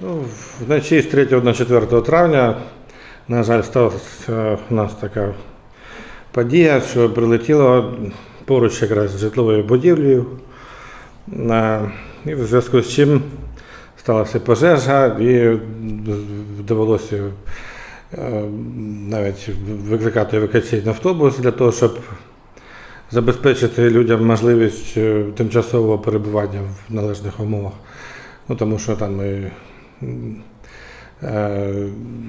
Ну, вночі з 3 на 4 травня, на жаль, сталася у нас така подія, що прилетіло поруч якраз з житловою будівлею. І в зв'язку з чим сталася пожежа і довелося е, навіть викликати евакуаційний автобус для того, щоб забезпечити людям можливість е, тимчасового перебування в належних умовах. Ну, тому що там е,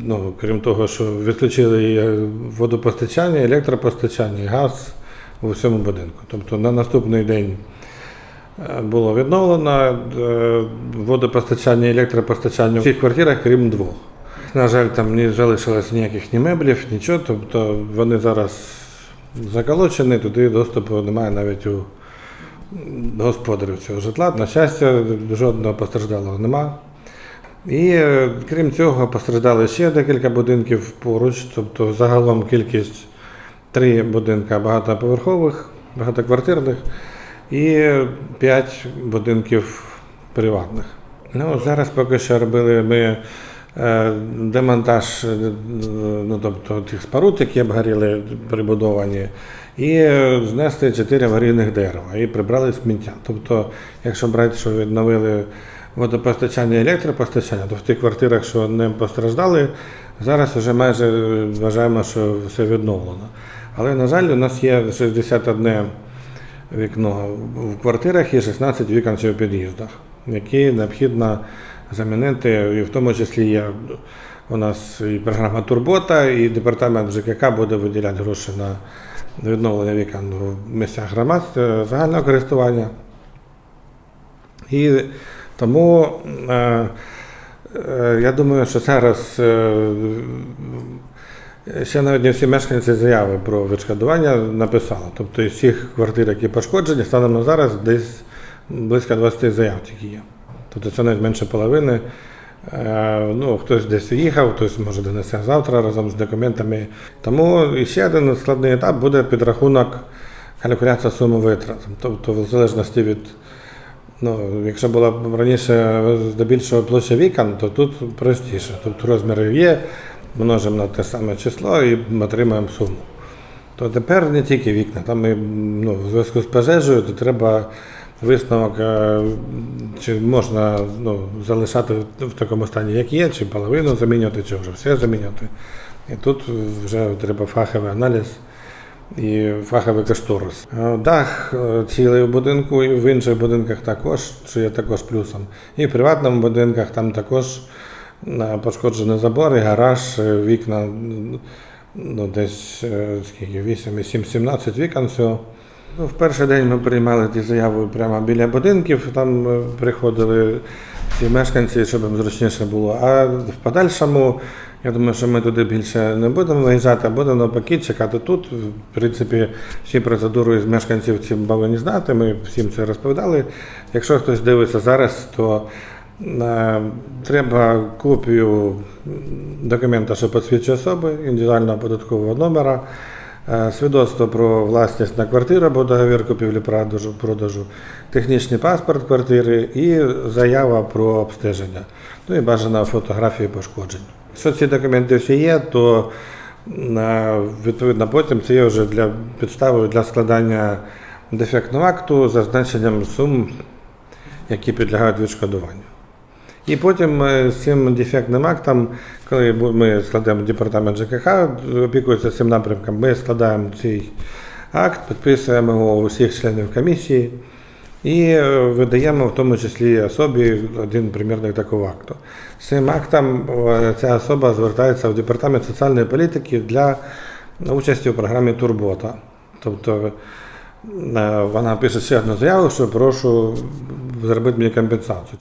ну, крім того, що відключили е, водопостачання, електропостачання, і газ у всьому будинку. Тобто на наступний день е, було відновлено е, водопостачання і електропостачання у всіх квартирах, крім двох. На жаль, там не залишилось ніяких ні меблів, нічого, тобто вони зараз заколочені, туди доступу немає навіть у господарів цього житла. На щастя, жодного постраждалого нема. І е, крім цього, постраждали ще декілька будинків поруч, тобто загалом кількість три будинка багатоповерхових, багатоквартирних і п'ять будинків приватних. Ну, зараз поки що робили ми е, демонтаж е, ну, тобто, тих споруд, які обгоріли, прибудовані, і знесли чотири аварійних дерева і прибрали сміття. Тобто, якщо брати, що відновили водопостачання і електропостачання, то в тих квартирах, що не постраждали, зараз вже майже е, вважаємо, що все відновлено. Але, на жаль, у нас є 61 вікно в квартирах і 16 вікон в під'їздах, які необхідно замінити, і в тому числі є у нас і програма Турбота, і департамент ЖКК буде виділяти гроші на відновлення вікон в місцях громад е, загального користування. І тому е, е, я думаю, що зараз е, ще навіть не всі мешканці заяви про відшкодування написали. Тобто із всіх квартир, які пошкоджені, станом на зараз десь близько 20 заяв тільки є. Тобто це навіть менше половини. Ну, хтось десь їхав, хтось може донесе завтра разом з документами. Тому ще один складний етап буде підрахунок калькуляція суми витрат. Тобто, в залежності від Ну, якщо була раніше здебільшого площа вікон, то тут простіше. Тобто розміри є, множимо на те саме число і отримаємо суму. То тепер не тільки вікна, там і, ну, в зв'язку з пожежею, то треба висновок, е, чи можна ну, залишати в такому стані, як є, чи половину замінювати, чи вже все замінювати. І тут вже треба фаховий аналіз і фаховий кошторис. Е, Дах е, цілий в будинку, і в інших будинках також, що є також плюсом. І в приватному будинках там також е, пошкоджені забори, гараж, вікна, ну, десь скільки, 8, 7, 17 вікон всього. Ну, в перший день ми приймали ті заяви прямо біля будинків, там приходили всі мешканці, щоб їм зручніше було. А в подальшому, я думаю, що ми туди більше не будемо виїжджати, а будемо навпаки чекати тут. В принципі, всі процедури з мешканців ці повинні знати. Ми всім це розповідали. Якщо хтось дивиться зараз, то е, треба копію документа, що посвідчує особи, індивідуального податкового номера. Е, Свідоцтво про власність на квартиру або договір купівлі-продажу, продажу, технічний паспорт квартири і заява про обстеження. Ну і бажана фотографії пошкоджень. Якщо ці документи всі є, то е, відповідно потім це є вже для підставою для складання дефектного акту з зазначенням сум, які підлягають відшкодуванню. І потім е, з цим дефектним актом, коли ми складаємо департамент ЖКХ, опікується цим напрямком, ми складаємо цей акт, підписуємо його у всіх членів комісії і е, видаємо в тому числі особі один примірник такого акту. З цим актом ця особа звертається в департамент соціальної політики для участі у програмі Турбота. Тобто е, вона пише ще одну заяву, що прошу зробити мені компенсацію.